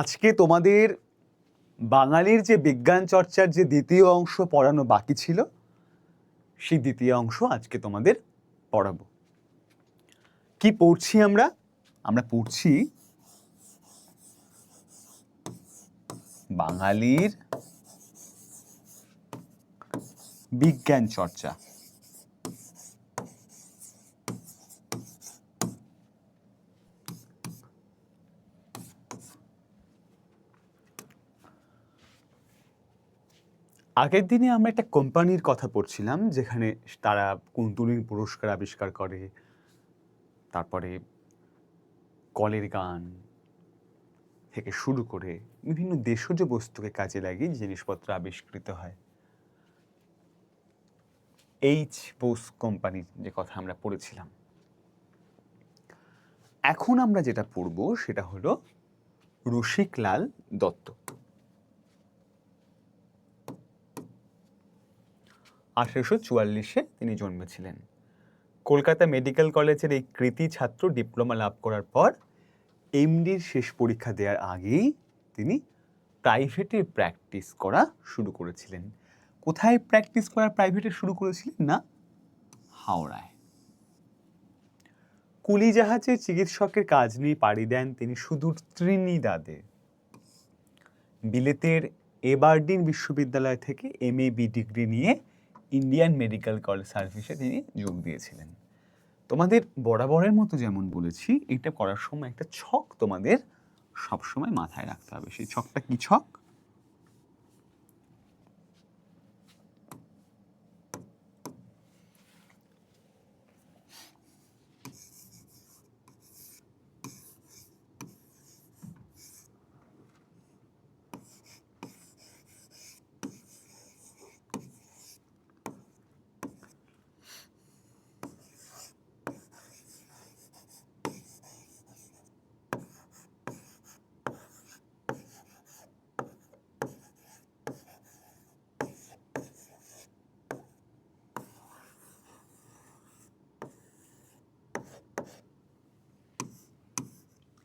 আজকে তোমাদের বাঙালির যে বিজ্ঞান চর্চার যে দ্বিতীয় অংশ পড়ানো বাকি ছিল, সেই দ্বিতীয় অংশ আজকে তোমাদের পড়াবো। কি পড়ছি আমরা? আমরা পড়ছি বাঙালির বিজ্ঞান চর্চা। আগের দিনে আমরা একটা কোম্পানির কথা পড়ছিলাম, যেখানে তারা কুন্তুলিন পুরস্কার আবিষ্কার করে, তারপরে কলের গান থেকে শুরু করে বিভিন্ন দেশজ বস্তুকে কাজে লাগিয়ে জিনিসপত্র আবিষ্কৃত হয়। এইচ বোস কোম্পানির যে কথা আমরা পড়েছিলাম। এখন আমরা যেটা পড়ব সেটা হলো রসিকলাল দত্ত। আঠেরোশো চুয়াল্লিশে তিনি জন্মেছিলেন। কলকাতা মেডিকেল কলেজের এই কৃতি ছাত্র ডিপ্লোমা লাভ করার পর এমডির শেষ পরীক্ষা দেওয়ার আগেই তিনি প্রাইভেটে প্র্যাকটিস করা শুরু করেছিলেন। কোথায় প্র্যাকটিস করা, প্রাইভেটে শুরু করেছিলেন না? হাওড়ায়। কুলি জাহাজে চিকিৎসকের কাজ নিয়ে পাড়ি দেন তিনি সুদূর ত্রিনিদাদে। বিলেতের এবারডিন বিশ্ববিদ্যালয় থেকে এম ডিগ্রি নিয়ে ইন্ডিয়ান মেডিকেল কলেজ সার্ভিসে তিনি যোগ দিয়েছিলেন। তোমাদের বরাবরের মতো যেমন বলেছি, এটা করার সময় একটা ছক তোমাদের সবসময় মাথায় রাখতে হবে। সেই ছকটা কি ছক?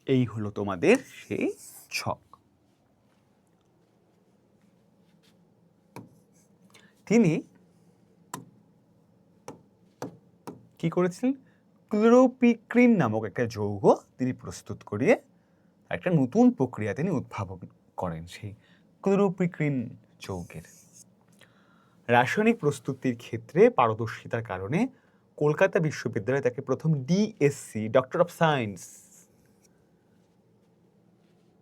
এই হলো তোমাদের সেই ছক। তিনি কি করেছিলেন? ক্লোরোপিক্রিন নামক একটা যৌগ তিনি প্রস্তুত করিয়ে একটা নতুন প্রক্রিয়া তিনি উদ্ভাবন করেন সেই ক্লোরোপিক্রিন যৌগের। রাসায়নিক প্রস্তুতির ক্ষেত্রে পারদর্শিতার কারণে কলকাতা বিশ্ববিদ্যালয়ে তাকে প্রথম DSc doctor of science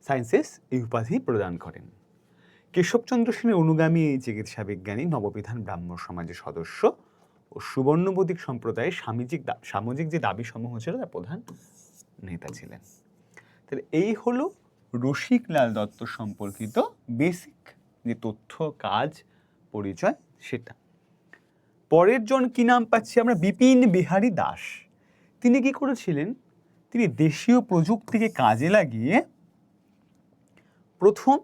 sciences এই উপাধি প্রদান করেন। কেশবচন্দ্র সেনের অনুগামী এই চিকিৎসা বিজ্ঞানী নববিধান ব্রাহ্ম সমাজের সদস্য ও সুবর্ণবদিক সম্প্রদায়ের সামাজিক সামাজিক যে দাবি সমূহ ছিল তার প্রধান নেতা ছিলেন। তাহলে এই হলো রসিকলাল দত্ত সম্পর্কিত বেসিক যে তথ্য, কাজ, পরিচয় সেটা। পরের জন কি নাম পাচ্ছি আমরা? বিপিন বিহারী দাস। তিনি কি করেছিলেন? তিনি দেশীয় প্রযুক্তিকে কাজে লাগিয়ে প্রথম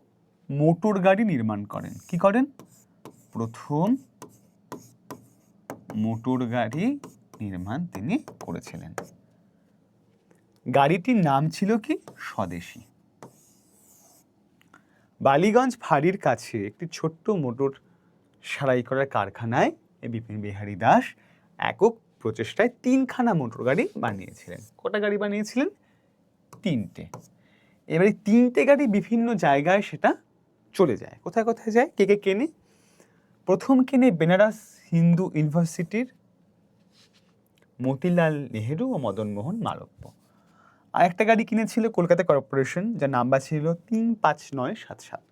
মোটর গাড়ি নির্মাণ করেন। কি করেন? প্রথম মোটর গাড়ি নির্মাণ তিনি করেছিলেন। গাড়িটির নাম ছিল কি? স্বদেশী। বালিগঞ্জ ফাঁড়ির কাছে একটি ছোট্ট মোটর সারাই করার কারখানায় এই বিপিন বিহারী দাস একক প্রচেষ্টায় তিনখানা মোটর গাড়ি বানিয়েছিলেন। কটা গাড়ি বানিয়েছিলেন? তিনটে। এবারে তিনটে গাড়ি বিভিন্ন জায়গায় সেটা চলে যায়। কোথায় কোথায় যায়? কে কে কেনে প্রথম কেনে বেনারস হিন্দু ইউনিভার্সিটির মতিলাল নেহেরু ও মদন মোহন মালব্য। আর একটা গাড়ি কিনেছিল কলকাতা কর্পোরেশন, যার নাম্বার ছিল তিন পাঁচ নয় সাত সাত।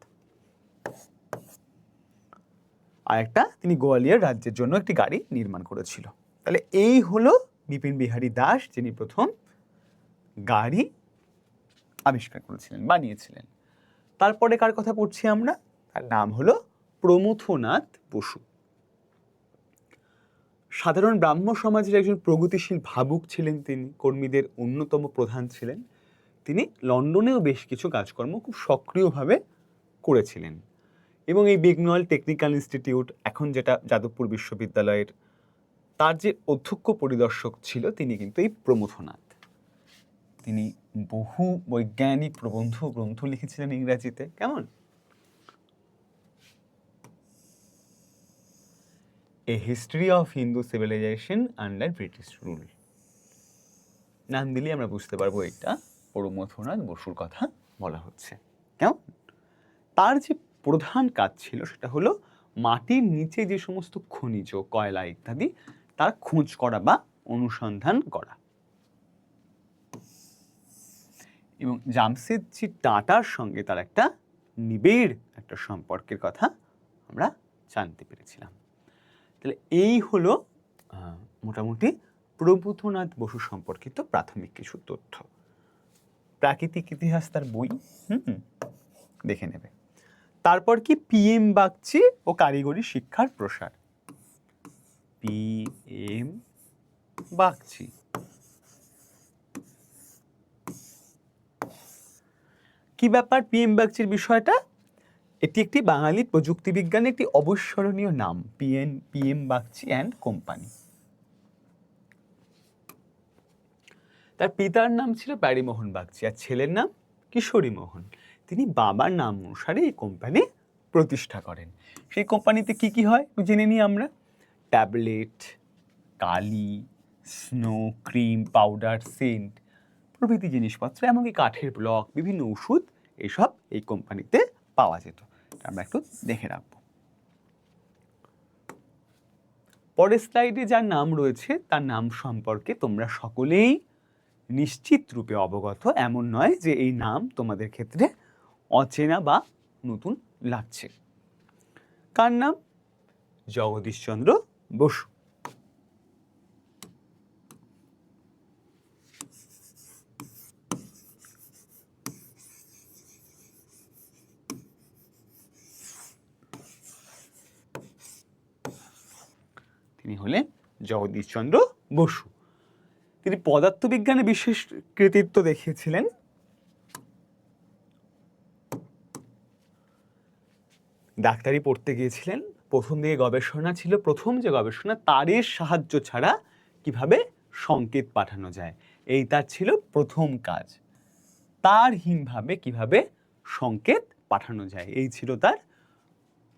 আর একটা তিনি গোয়ালিয়র রাজ্যের জন্য একটি গাড়ি নির্মাণ করেছিল। তাহলে এই হলো বিপিন বিহারী দাস, যিনি প্রথম গাড়ি আবিষ্কার করেছিলেন, বানিয়েছিলেন। তারপরে কার কথা পড়ছি আমরা? তার নাম হলো প্রমথনাথ বসু। সাধারণ ব্রাহ্ম সমাজের একজন প্রগতিশীল ভাবুক ছিলেন তিনি, কর্মীদের অন্যতম প্রধান ছিলেন। তিনি লন্ডনেও বেশ কিছু কাজকর্ম খুব সক্রিয়ভাবে করেছিলেন। এবং এই বিগনল টেকনিক্যাল ইনস্টিটিউট, এখন যেটা যাদবপুর বিশ্ববিদ্যালয়ের, তার যে অধ্যক্ষ পরিদর্শক ছিল, তিনি কিন্তু এই প্রমথনাথ। তিনি বহু বৈজ্ঞানিক প্রবন্ধ গ্রন্থ লিখেছিলেন ইংরাজিতে। কেমন? A history of Hindu civilisation under British rule নাম দিলে আমরা বুঝতে পারব এটা, পরমথনাথ বসুর কথা বলা হচ্ছে। কেমন? তার যে প্রধান কাজ ছিল সেটা হলো মাটির নিচে যে সমস্ত খনিজ, কয়লা ইত্যাদি, তার খোঁজ করা বা অনুসন্ধান করা। এবং জামশেদজি টাটার সঙ্গে তার একটা নিবিড় একটা সম্পর্কের কথা আমরা জানতে পেরেছিলাম। তাহলে এই হলো মোটামুটি প্রভূতনাথ বসু সম্পর্কিত প্রাথমিক কিছু তথ্য। প্রাকৃতিক ইতিহাস তার বই, হুম দেখে নেবে। তারপর কি পিএম বাগচি ও কারিগরি শিক্ষার প্রসার? পিএম বাগচি। কি ব্যাপার পিএম বাগচির বিষয়টা? এটি একটি বাঙালি প্রযুক্তি বিজ্ঞানের একটি অবিস্মরণীয় নাম, PN, PM Bagchi and company. তার পিতার নাম ছিল প্যারিমোহন বাগচি আর ছেলের নাম কিশোরী মোহন। তিনি বাবার নাম অনুসারে এই কোম্পানি প্রতিষ্ঠা করেন। সেই কোম্পানিতে কি কি হয় জেনে নিই আমরা। ট্যাবলেট, কালি, স্নো ক্রিম, পাউডার, সেন্ট প্রভৃতি জিনিসপত্র, এমনকি কাঠের ব্লক, বিভিন্ন ওষুধ, এসব এই কোম্পানিতে পাওয়া যেত। আমরা একটু দেখে রাখব। পরের স্লাইডে যার নাম রয়েছে, তার নাম সম্পর্কে তোমরা সকলেই নিশ্চিত রূপে অবগত। এমন নয় যে এই নাম তোমাদের ক্ষেত্রে অচেনা বা নতুন লাগছে। কার নাম? জগদীশচন্দ্র বসু। তিনি হলেন জগদীশচন্দ্র বসু। তিনি পদার্থবিজ্ঞানে বিশেষ কৃতিত্ব দেখিয়েছিলেন। ডাক্তারি পড়তে গিয়েছিলেন। প্রথম দিকে গবেষণা ছিল, প্রথম যে গবেষণা তারের সাহায্য ছাড়া কীভাবে সংকেত পাঠানো যায়, এই তার ছিল প্রথম কাজ। তারহীনভাবে কীভাবে সংকেত পাঠানো যায়, এই ছিল তার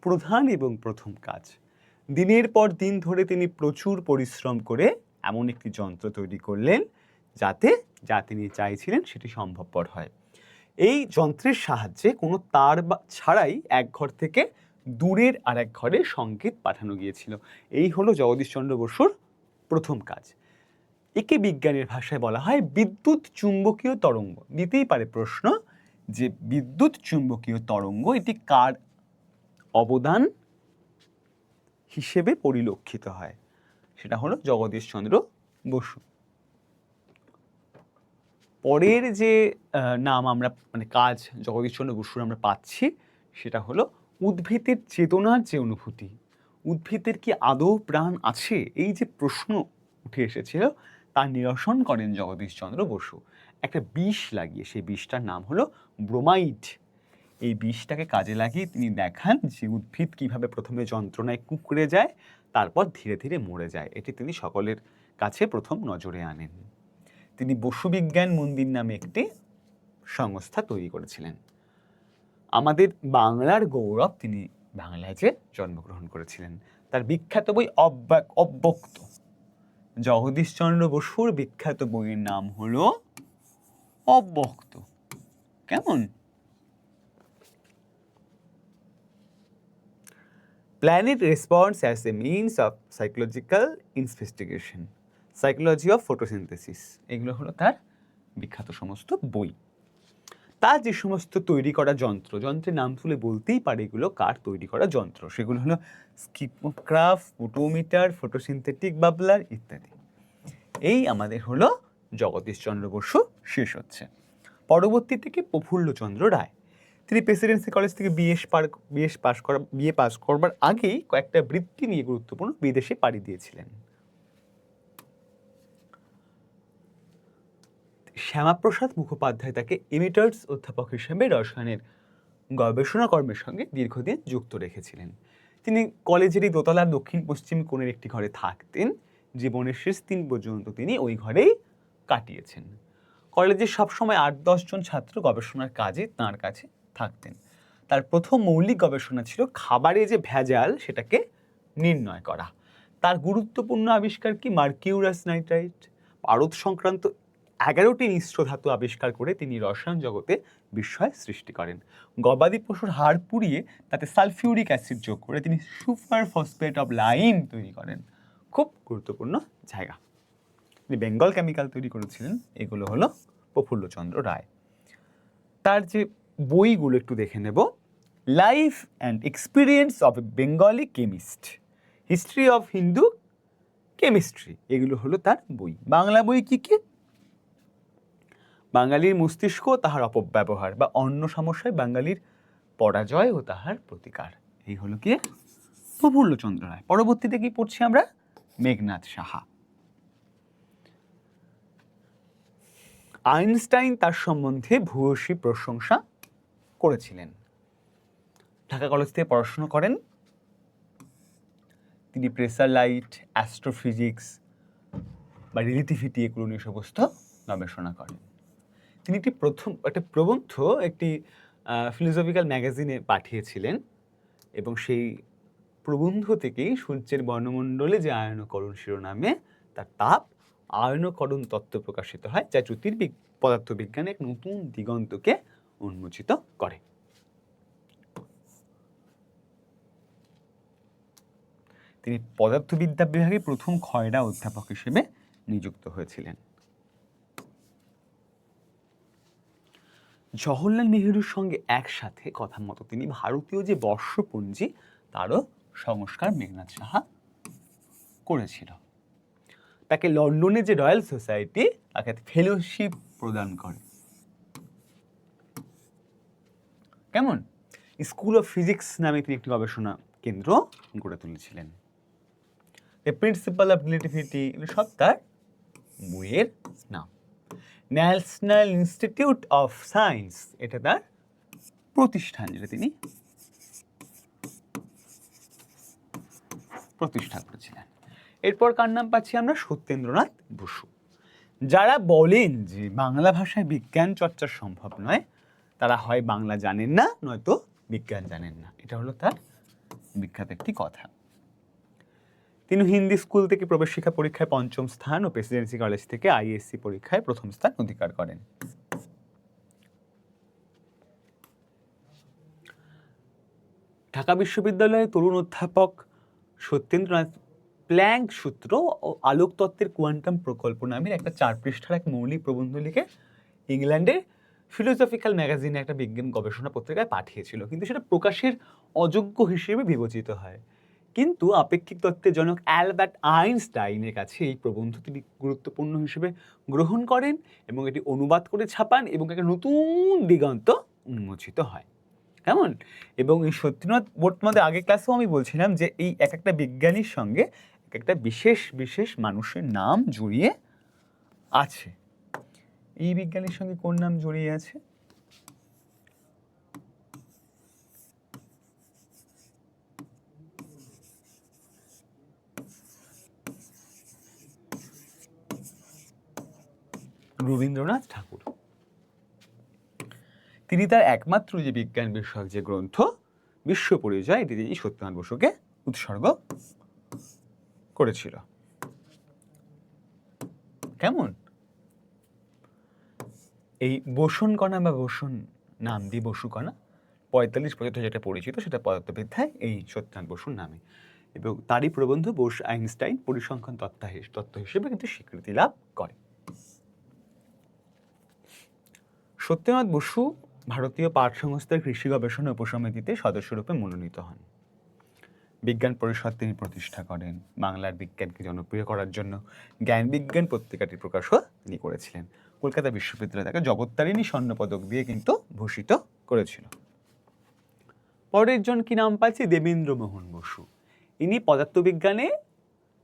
প্রধান এবং প্রথম কাজ। দিনের পর দিন ধরে তিনি প্রচুর পরিশ্রম করে এমন একটি যন্ত্র তৈরি করলেন যাতে, যা তিনি চাইছিলেন সেটি সম্ভবপর হয়। এই যন্ত্রের সাহায্যে কোনো তার ছাড়াই এক ঘর থেকে দূরের আর এক ঘরে সংকেত পাঠানো গিয়েছিল। এই হলো জগদীশচন্দ্র বসুর প্রথম কাজ। একে বিজ্ঞানের ভাষায় বলা হয় বিদ্যুৎ চুম্বকীয় তরঙ্গ। দিতেই পারে প্রশ্ন যে বিদ্যুৎ চুম্বকীয় তরঙ্গ, এটি কার অবদান? হিসেবে পরিলক্ষিত হয়। সেটা হলো জগদীশচন্দ্র বসু। পরের যে নাম আমরা মানে কাজ জগদীশচন্দ্র বসুর আমরা পাচ্ছি, সেটা হলো উদ্ভিদের চেতনার যে অনুভূতি। উদ্ভিদের কি আদৌ প্রাণ আছে? এই যে প্রশ্ন উঠে এসেছিল, তা নিরসন করেন জগদীশচন্দ্র বসু। একটা বিষ লাগিয়ে, সেই বিষটার নাম হলো ব্রোমাইড। এই বিষটাকে কাজে লাগিয়ে তিনি দেখান যে উদ্ভিদ কীভাবে প্রথমে যন্ত্রণায় কুঁকড়ে যায়, তারপর ধীরে ধীরে মরে যায়। এটি তিনি সকলের কাছে প্রথম নজরে আনেন। তিনি বসুবিজ্ঞান মন্দির নামে একটি সংস্থা তৈরি করেছিলেন। আমাদের বাংলার গৌরব তিনি বাংলায় যে জন্মগ্রহণ করেছিলেন। তার বিখ্যাত বই অব্যাক অব্যক্ত। জগদীশচন্দ্র বসুর বিখ্যাত বইয়ের নাম হলো অব্যক্ত। কেমন? Planet responds as a means of psychological investigation. Psychology of photosynthesis. এগুলো হলো তার বিখ্যাত সমস্ত বই। তার যে সমস্ত তৈরি করা যন্ত্র, যন্ত্রের নাম তুলে বলতেই পারে এগুলো কার তৈরি করা যন্ত্র। সেগুলো হলো স্কিপোগ্রাফ ফোটোমিটার ফটোসিনথেটিক বাবলার ইত্যাদি। এই আমাদের হলো জগদীশচন্দ্র বসু শেষ হচ্ছে। পরবর্তী থেকে প্রফুল্লচন্দ্র রায়। তিনি প্রেসিডেন্সি কলেজ থেকে বিএস পার বিএস পাস করা বিএ পাস করবার আগেই কয়েকটা বৃত্তি নিয়ে গুরুত্বপূর্ণ বিদেশে পাড়ি দিয়েছিলেন। শ্যামাপ্রসাদ মুখোপাধ্যায় তাকে এমিটার্স অধ্যাপক হিসেবে রসায়নের গবেষণা কর্মের সঙ্গে দীর্ঘদিন যুক্ত রেখেছিলেন। তিনি কলেজেরই দোতলার দক্ষিণ পশ্চিম কোণের একটি ঘরে থাকতেন। জীবনের শেষ দিন পর্যন্ত তিনি ওই ঘরেই কাটিয়েছেন। কলেজে সবসময় আট দশজন ছাত্র গবেষণার কাজে তাঁর কাছে থাকতেন। তার প্রথম মৌলিক গবেষণা ছিল খাবারে যে ভেজাল সেটাকে নির্ণয় করা। তার গুরুত্বপূর্ণ আবিষ্কার কি? Mercurous nitrite. পারদ সংক্রান্ত এগারোটি মিশ্র ধাতু আবিষ্কার করে তিনি রসায়ন জগতে বিস্ময় সৃষ্টি করেন। গবাদি পশুর হাড় পুড়িয়ে তাতে সালফিউরিক অ্যাসিড যোগ করে তিনি সুপার ফসফেট অফ লাইম তৈরি করেন। খুব গুরুত্বপূর্ণ জায়গা। তিনি বেঙ্গল কেমিক্যাল তৈরি করেছিলেন। এগুলো হলো প্রফুল্লচন্দ্র রায়। তার যে বইগুলো একটু দেখে নেব। Life and experience of a Bengali chemist history of Hindu chemistry এগুলো হলো তার বই। বাংলা বই কি কি? বাঙালির মস্তিষ্ক তাহার অপব্যবহার বা অন্য সমস্যায় বাঙালির পরাজয় ও তাহার প্রতিকার। এই হলো কি? প্রফুল্লচন্দ্র রায়। পরবর্তীতে কি পড়ছি আমরা? মেঘনাথ সাহা। আইনস্টাইন তার সম্বন্ধে ভূয়সী প্রশংসা করেছিলেন। ঢাকা কলেজ থেকে পড়াশোনা করেন। তিনি প্রেসার লাইট, অ্যাস্ট্রোফিজিক্স বা রিলেটিভিটি এগুলো নিয়ে সমস্ত গবেষণা করেন। তিনি একটি প্রথম, একটা প্রবন্ধ, একটি ফিলোসফিক্যাল ম্যাগাজিনে পাঠিয়েছিলেন এবং সেই প্রবন্ধ থেকেই সূর্যের বর্ণমণ্ডলে যে আয়নকরণ শিরোনামে তার তাপ, আয়নকরণ তত্ত্ব প্রকাশিত হয়, যা জ্যোতির্বিগ পদার্থবিজ্ঞানে এক নতুন দিগন্তকে উন্মোচিত করে। তিনি পদার্থবিদ্যা বিভাগে প্রথম খয়রা অধ্যাপক হিসেবে নিযুক্ত হয়েছিলেন। জওহরলাল নেহেরুর সঙ্গে একসাথে কথা মতো তিনি ভারতীয় যে বর্ষপঞ্জি, তারও সংস্কার মেঘনাথ সাহা করেছিল। তাকে লন্ডনে যে রয়্যাল সোসাইটি, তাকে ফেলোশিপ প্রদান করে। কেমন? স্কুল অফ ফিজিক্স নামে তিনি একটি গবেষণা কেন্দ্র গড়ে তুলেছিলেন। প্রিন্সিপাল অফ রিলেটিভিটি সব তার বইয়ের নাম। ন্যাশনাল ইনস্টিটিউট অফ সায়েন্স এটা তার প্রতিষ্ঠান যেটা তিনি প্রতিষ্ঠা করেছিলেন। এরপর কার নাম পাচ্ছি আমরা? সত্যেন্দ্রনাথ বসু। যারা বলেন যে বাংলা ভাষায় বিজ্ঞান চর্চা সম্ভব নয় তারা হয় বাংলা জানেন না, নয়তো বিজ্ঞান জানেন না। এটা হলো তার বিখ্যাত একটি কথা। তিনি হিন্দি স্কুল থেকে প্রবেশ শিক্ষা পরীক্ষায় পঞ্চম স্থান ও প্রেসিডেন্সি কলেজ থেকে আইএসসি পরীক্ষায় প্রথম স্থান অধিকার করেন। ঢাকা বিশ্ববিদ্যালয়ে তরুণ অধ্যাপক সত্যেন্দ্রনাথ প্ল্যাঙ্ক সূত্র ও আলোকতত্ত্বের কোয়ান্টাম প্রকল্প নামের একটা চার পৃষ্ঠার এক মৌলিক প্রবন্ধ লিখে ইংল্যান্ডের ফিলোসফিক্যাল ম্যাগাজিনে একটা বিজ্ঞান গবেষণা পত্রিকায় পাঠিয়েছিল। কিন্তু সেটা প্রকাশের অযোগ্য হিসেবে বিবেচিত হয়। কিন্তু আপেক্ষিক তত্ত্বের জনক অ্যালবার্ট আইনস্টাইনের কাছে এই প্রবন্ধ তিনি গুরুত্বপূর্ণ হিসেবে গ্রহণ করেন এবং এটি অনুবাদ করে ছাপান এবং একটা নতুন দিগন্ত উন্মোচিত হয়। কেমন? এবং এই সত্যনাথ বর্তমানে আগে ক্লাসেও আমি বলছিলাম যে এই এক একটা বিজ্ঞানীর সঙ্গে এক একটা বিশেষ বিশেষ মানুষের নাম জড়িয়ে আছে। এই বিজ্ঞানীর সঙ্গে কোন নাম জড়িয়ে আছে? রবীন্দ্রনাথ ঠাকুর। তিনি তার একমাত্র যে বিজ্ঞান বিষয়ক যে গ্রন্থ বিশ্ব পরিচয় এটি তিনি সত্যনাথ বসুকে উৎসর্গ করেছিল। কেমন? এই বসুন কণা বা বসুন নাম দিয়ে বসু কণা, পঁয়তাল্লিশ পর্যন্ত যেটা পরিচিত সেটা পদার্থবিদ্যায় এই সত্যনাথ বসুর নামে। এবং তারই প্রবন্ধ বোস আইনস্টাইন পরিসংখ্যান তত্ত্ব তত্ত্ব হিসেবে কিন্তু স্বীকৃতি লাভ করে। সত্যনাথ বসু ভারতীয় পাঠ সংস্থার কৃষি গবেষণা উপসমিতিতে সদস্যরূপে মনোনীত হন। বিজ্ঞান পরিষদ তিনি প্রতিষ্ঠা করেন। বাংলার বিজ্ঞানকে জনপ্রিয় করার জন্য জ্ঞান বিজ্ঞান পত্রিকাটি প্রকাশও তিনি করেছিলেন। কলকাতা বিশ্ববিদ্যালয় তাকে জগত্তারিণী স্বর্ণপদক দিয়ে কিন্তু ভূষিত করেছিল। পরের জন কি নাম পাচ্ছি দেবেন্দ্র মোহন বসু। ইনি পদার্থবিজ্ঞানে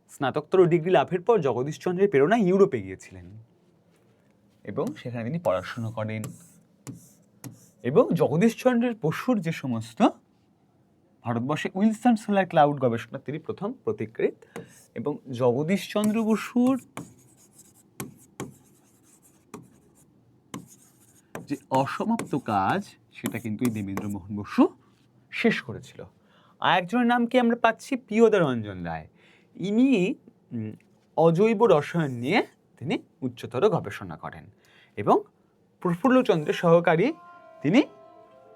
স্নাতকোত্তর ডিগ্রি লাভের পর জগদীশচন্দ্রের প্রেরণায় ইউরোপে গিয়েছিলেন। এবং সেখানে তিনি পড়াশোনা করেন। এবং জগদীশচন্দ্রের বসুর যে সমস্ত ভারতবর্ষে উইলসন সোলার ক্লাউড গবেষণা তিনি প্রথম প্রতিকৃত। এবং জগদীশচন্দ্র বসুর যে অসমাপ্ত কাজ সেটা কিন্তু এই দেবেন্দ্র মোহন বসু শেষ করেছিল। আর একজনের নাম কি আমরা পাচ্ছি? প্রিয়দা রঞ্জন রায়। ইনি অজৈব রসায়ন নিয়ে তিনি উচ্চতর গবেষণা করেন এবং প্রফুল্লচন্দ্রের সহকারী তিনি,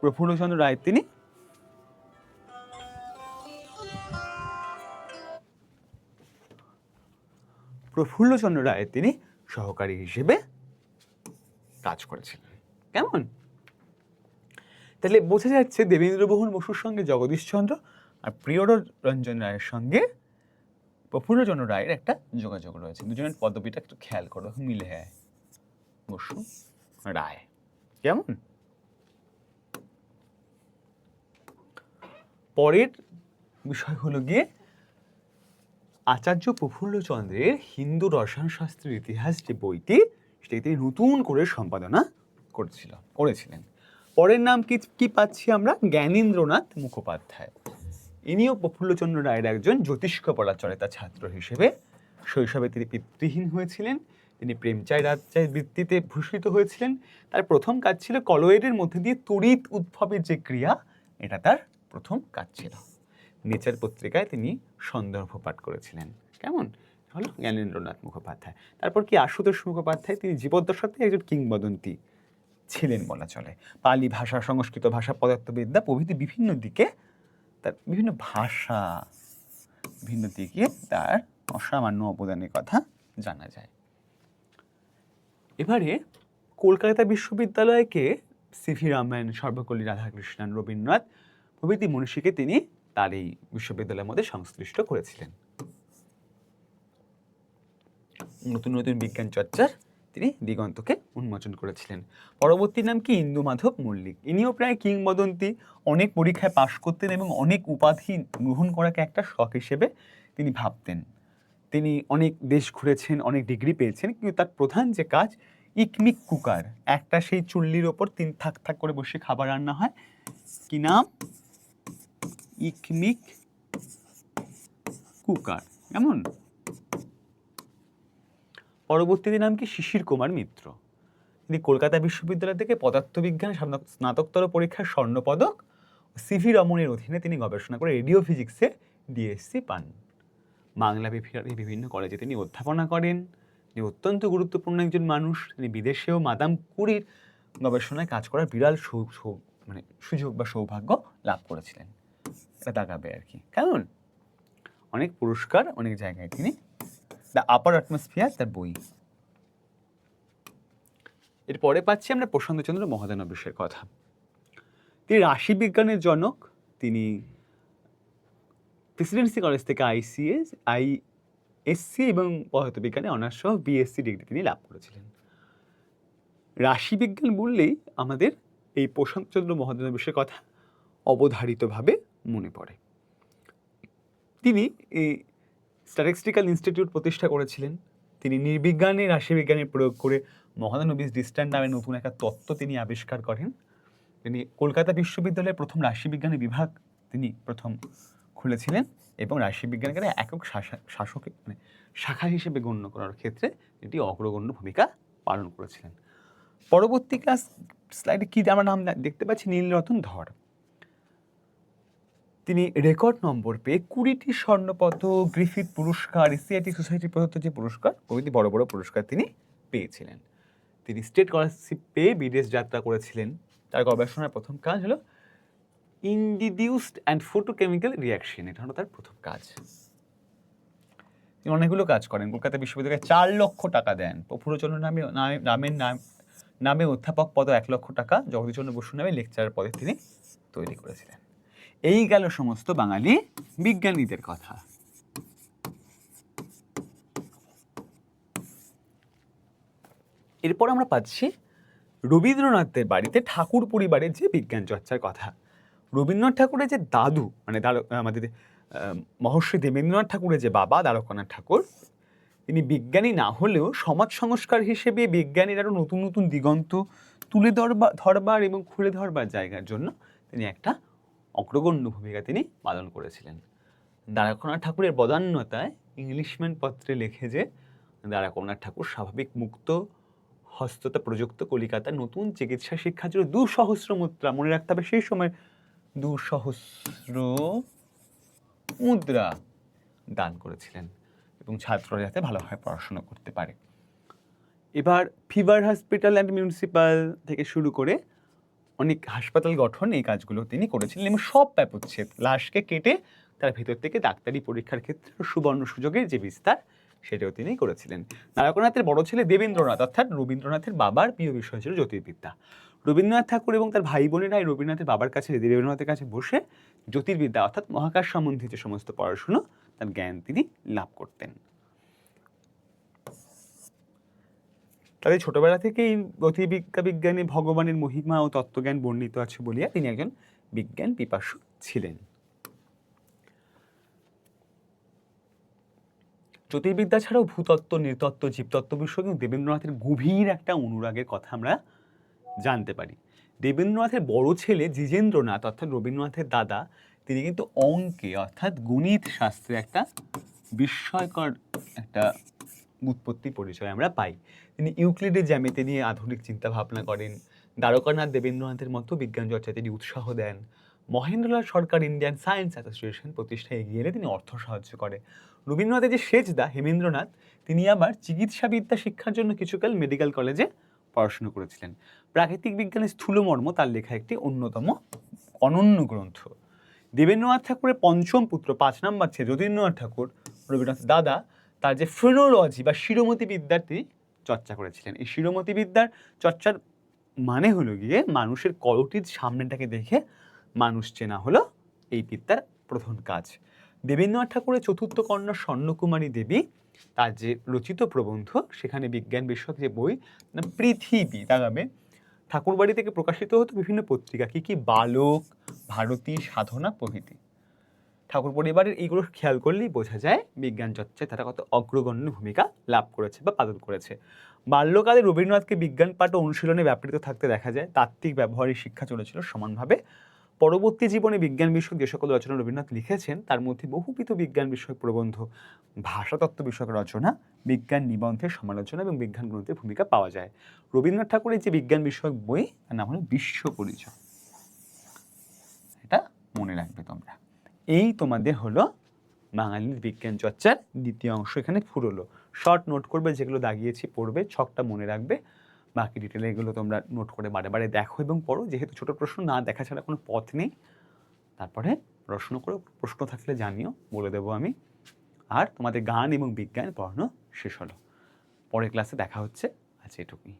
প্রফুল্লচন্দ্র রায় তিনি প্রফুল্লচন্দ্র রায় তিনি সহকারী হিসেবে কাজ করেছিলেন। কেমন? তাহলে বোঝা যাচ্ছে দেবেন্দ্রমোহন বসুর সঙ্গে জগদীশচন্দ্র আর প্রিয় রঞ্জন রায়ের সঙ্গে প্রফুল্লচন্দ্র রায়ের একটা যোগাযোগ রয়েছে। দুজনের পদবিটা একটু খেয়াল করো, মিলে হ্যাঁ বসু রায়, কেমন? পরের বিষয় হলো গিয়ে আচার্য প্রফুল্লচন্দ্রের হিন্দু রসায়ন শাস্ত্রের ইতিহাস যে বইটি সেটি তিনি নতুন করে সম্পাদনা করেছিল করেছিলেন। পরের নাম কি কি পাচ্ছি আমরা? জ্ঞানেন্দ্রনাথ মুখোপাধ্যায়। ইনিও প্রফুল্লচন্দ্র রায়ের একজন জ্যোতিষ্ক পড়াচরিতা ছাত্র হিসেবে শৈশবে তিনি পিতৃহীন হয়েছিলেন। তিনি প্রেমচাই রাজ্যায় বৃত্তিতে ভূষিত হয়েছিলেন। তার প্রথম কাজ ছিল কলয়েডের মধ্যে দিয়ে তড়িৎ উদ্ভবের যে ক্রিয়া, এটা তার প্রথম কাজ ছিল। নেচার পত্রিকায় তিনি সন্দর্ভ পাঠ করেছিলেন। কেমন? হলো জ্ঞানেন্দ্রনাথ মুখোপাধ্যায়। তারপর কি আশুতোষ মুখোপাধ্যায়, তিনি জীবদ্দশাতে একজন কিংবদন্তি ছিলেন বলা চলে। পালি ভাষা, সংস্কৃত ভাষা, পদার্থবিদ্যা প্রভৃতি বিভিন্ন দিকে তার বিভিন্ন ভাষা, বিভিন্ন দিকে তার অসামান্য অবদানের কথা জানা যায়। এবারে কলকাতা বিশ্ববিদ্যালয়কে সিভি রামায়ণ, সর্বপল্লী রাধাকৃষ্ণন, রবীন্দ্রনাথ প্রভৃতি মনীষীকে তিনি তার এই বিশ্ববিদ্যালয়ের মধ্যে সংশ্লিষ্ট করেছিলেন। নতুন নতুন বিজ্ঞান চর্চার তিনি দিগন্তকে উন্মোচন করেছিলেন। পরবর্তী নাম কি? ইন্দু মাধব মল্লিক। ইনিও প্রায় কিংবদন্তি। অনেক পরীক্ষায় পাশ করতেন এবং অনেক উপাধি গ্রহণ করাকে একটা শখ হিসেবে তিনি ভাবতেন। তিনি অনেক দেশ ঘুরেছেন, অনেক ডিগ্রি পেয়েছেন, কিন্তু তার প্রধান যে কাজ, ইকমিক কুকার। একটা সেই চুল্লির ওপর তিন থাক থাক করে বসে খাবার রান্না হয়। কি নাম? ইকমিক কুকার। কেমন? পরবর্তীতে নাম কি? শিশির কুমার মিত্র। তিনি কলকাতা বিশ্ববিদ্যালয় থেকে পদার্থবিজ্ঞানে, স্নাতক- স্নাতকোত্তর পরীক্ষার স্বর্ণপদক সিভি রমনের অধীনে তিনি গবেষণা করে রেডিও ফিজিক্সে ডিএসসি পান। বাংলা বিভিন্ন কলেজে তিনি অধ্যাপনা করেন। তিনি অত্যন্ত গুরুত্বপূর্ণ একজন মানুষ। তিনি বিদেশেও মাদাম কুরির গবেষণায় কাজ করার বিরাল মানে সুযোগ বা সৌভাগ্য লাভ করেছিলেন। তাকাবে আর কি। কেমন? অনেক পুরস্কার, অনেক জায়গায় তিনি দ্য আপার অ্যাটমসফিয়ার তার বই এরপরে পাচ্ছি আমরা প্রশান্তচন্দ্র মহাদানবেশের কথা। তিনি রাশিবিজ্ঞানের জনক, তিনি প্রেসিডেন্সি কলেজ থেকে আইসিএস আই এসসি এবং পদার্থবিজ্ঞানে অনার্স সহ বিএসসি ডিগ্রি তিনি লাভ করেছিলেন। রাশিবিজ্ঞান বললেই আমাদের এই প্রশান্তচন্দ্র মহাদানবেশের কথা অবধারিতভাবে মনে পড়ে। তিনি এই স্ট্যাটিস্টিক্যাল ইনস্টিটিউট প্রতিষ্ঠা করেছিলেন। তিনি নির্বিজ্ঞানে রাশিবিজ্ঞানের প্রয়োগ করে মহাদানবিস ডিস্ট্যান্ট নামে নতুন একটা তত্ত্ব তিনি আবিষ্কার করেন। তিনি কলকাতা বিশ্ববিদ্যালয়ের প্রথম রাশিবিজ্ঞানী বিভাগ তিনি প্রথম খুলেছিলেন এবং রাশিবিজ্ঞানকে একক শাসা- শাসক মানে শাখা হিসেবে গণ্য করার ক্ষেত্রে এটি অগ্রগণ্য ভূমিকা পালন করেছিলেন। পরবর্তী ক্লাস স্লাইডে কী আমরা নাম দেখতে পাচ্ছি? নীলরতন ধর। তিনি রেকর্ড নম্বর পেয়ে কুড়িটি স্বর্ণপদক গ্রিফিথ পুরস্কার এসিআইটি সোসাইটি প্রদত্ত যে পুরস্কার, প্রভৃতি বড় বড় পুরস্কার তিনি পেয়েছিলেন। তিনি স্টেট স্কলারশিপ পেয়ে বিদেশ যাত্রা করেছিলেন। তার গবেষণার প্রথম কাজ হলো ইনডিডিউসড অ্যান্ড ফোটোকেমিক্যাল রিয়াকশন এটা হলো তার প্রথম কাজ। তিনি অনেকগুলো কাজ করেন। কলকাতা বিশ্ববিদ্যালয়ে চার লক্ষ টাকা দেন। প্রফুল্লচন্দ্র নামে, নামে- নামের নাম, নামে অধ্যাপক পদ এক লক্ষ টাকা। জগদীশচন্দ্র বসু নামে লেকচারার পদে তিনি তৈরি করেছিলেন। এই গেল সমস্ত বাঙালি বিজ্ঞানীদের কথা। এরপর আমরা পাচ্ছি রবীন্দ্রনাথের বাড়িতে ঠাকুর পরিবারের যে বিজ্ঞান চর্চার কথা। রবীন্দ্রনাথ ঠাকুরের যে দাদু মানে আমাদের মহর্ষি দেবেন্দ্রনাথ ঠাকুরের যে বাবা দ্বারকনাথ ঠাকুর, তিনি বিজ্ঞানী না হলেও সমাজ সংস্কার হিসেবে বিজ্ঞানীর আরও নতুন নতুন দিগন্ত তুলে ধরবা, ধরবার এবং খুলে ধরবার জায়গার জন্য তিনি একটা অগ্রগণ্য ভূমিকা তিনি পালন করেছিলেন। দ্বারকানাথ ঠাকুরের বদান্যতায় ইংলিশম্যান পত্রে লেখে যে, দ্বারকানাথ ঠাকুর স্বাভাবিক মুক্ত, হস্ততা প্রযুক্ত কলিকাতার নতুন চিকিৎসা শিক্ষার জন্য দু সহস্র মুদ্রা। মনে রাখতে হবে সেই সময় দু সহস্র মুদ্রা দান করেছিলেন এবং ছাত্ররা যাতে ভালোভাবে পড়াশোনা করতে পারে। এবার ফিভার হসপিটাল অ্যান্ড মিউনিসিপাল থেকে শুরু করে অনেক হাসপাতাল গঠন এই কাজগুলো তিনি করেছিলেন এবং সব ব্যাপচ্ছেদ লাশকে কেটে তার ভেতর থেকে ডাক্তারি পরীক্ষার ক্ষেত্রে সুবর্ণ সুযোগের যে বিস্তার, সেটাও তিনি করেছিলেন। নারায়ণনাথের বড় ছেলে দেবেন্দ্রনাথ, অর্থাৎ রবীন্দ্রনাথের বাবার প্রিয় বিষয় ছিল জ্যোতির্বিদ্যা। রবীন্দ্রনাথ ঠাকুর এবং তার ভাই বোনেরা এই রবীন্দ্রনাথের বাবার কাছে, দেবেন্দ্রনাথের কাছে বসে জ্যোতির্বিদ্যা, অর্থাৎ মহাকাশ সম্বন্ধে যে সমস্ত পড়াশুনো, তার জ্ঞান তিনি লাভ করতেন। তাদের ছোটবেলা থেকেই গতিবিজ্ঞা বিজ্ঞানে ভগবানের মহিমা ও তত্ত্বজ্ঞান বর্ণিত আছে বলিয়া তিনি একজন বিজ্ঞান পিপাসু ছিলেন। জ্যোতির্বিদ্যা ছাড়াও ভূতত্ত্ব, নৃতত্ত্ব, জীবতত্ত্ব বিষয়ে কিন্তু দেবেন্দ্রনাথের গভীর একটা অনুরাগের কথা আমরা জানতে পারি। দেবেন্দ্রনাথের বড় ছেলে জিজেন্দ্রনাথ অর্থাৎ রবীন্দ্রনাথের দাদা, তিনি কিন্তু অঙ্কে অর্থাৎ গণিত শাস্ত্রে একটা বিস্ময়কর একটা উৎপত্তি পরিচয় আমরা পাই। তিনি ইউক্লিডের জ্যামিতি নিয়ে আধুনিক চিন্তা ভাবনা করেন। দ্বারকানাথ দেবেন্দ্রনাথের মতো বিজ্ঞান চর্চায় তিনি উৎসাহ দেন। Mahendralal Sarkar Indian science association প্রতিষ্ঠায় এগিয়ে এলে তিনি অর্থ সাহায্য করে। রবীন্দ্রনাথের যে সেজদা, হেমেন্দ্রনাথ, তিনি আবার চিকিৎসাবিদ্যা শিক্ষার জন্য কিছুকাল মেডিকেল কলেজে পড়াশুনো করেছিলেন। প্রাকৃতিক বিজ্ঞানের স্থূলমর্ম তার লেখা একটি অন্যতম অনন্য গ্রন্থ। দেবেন্দ্রনাথ ঠাকুরের পঞ্চম পুত্র পাঁচ নম্বর ছেলে, যতীন্দ্রনাথ ঠাকুর রবীন্দ্রনাথ দাদা তার যে ফ্রেনোলজি বা শিরোমতি বিদ্যার তিনি চর্চা করেছিলেন। এই শিরোমতি বিদ্যার চর্চার মানে হলো গিয়ে মানুষের করটির সামনেটাকে দেখে মানুষ চেনা হলো এই বিদ্যার প্রধান কাজ। দেবেন্দ্রনাথ ঠাকুরের চতুর্থ কন্যা স্বর্ণকুমারী দেবী, তার যে রচিত প্রবন্ধ, সেখানে বিজ্ঞান বিষয়ক যে বই, না পৃথিবী দাগাবে ঠাকুরবাড়ি থেকে প্রকাশিত হতো বিভিন্ন পত্রিকা, কি কি বালক ভারতী সাধনা প্রভৃতি। ঠাকুর পরিবারের এইগুলো খেয়াল করলেই বোঝা যায় বিজ্ঞান চর্চায় তারা কত অগ্রগণ্য ভূমিকা লাভ করেছে বা পালন করেছে। বাল্যকালে রবীন্দ্রনাথকে বিজ্ঞান পাঠ অনুশীলনে ব্যাপৃত থাকতে দেখা যায়, তাত্ত্বিক ব্যবহারিক শিক্ষা চলেছিল সমানভাবে। পরবর্তী জীবনে বিজ্ঞান বিষয়ক যে সকল রচনা রবীন্দ্রনাথ লিখেছেন, তার মধ্যে বহুবিধ বিজ্ঞান বিষয়ক প্রবন্ধ, ভাষাতত্ত্ব বিষয়ক রচনা, বিজ্ঞান নিবন্ধের সমালোচনা এবং বিজ্ঞান গ্রন্থের ভূমিকা পাওয়া যায়। রবীন্দ্রনাথ ঠাকুরের যে বিজ্ঞান বিষয়ক বই, তার নাম হলো বিশ্ব পরিচয় এটা মনে রাখবে তোমরা। এই তোমাদের হলো বাঙালির বিজ্ঞান চর্চার দ্বিতীয় অংশ। এখানে ফুরলো। শর্ট নোট করবে, যেগুলো দাগিয়েছি, পড়বে, ছকটা মনে রাখবে। বাকি ডিটেলে এগুলো তোমরা নোট করে বারে বারে দেখো এবং পড়ো। যেহেতু ছোটো প্রশ্ন, না দেখা ছাড়া কোনো পথ নেই। তারপরে প্রশ্ন করো, প্রশ্ন থাকলে জানিও, বলে দেবো আমি। আর তোমাদের গান এবং বিজ্ঞান পড়ানো শেষ হলো। পরের ক্লাসে দেখা হচ্ছে। আজ এটুকুই।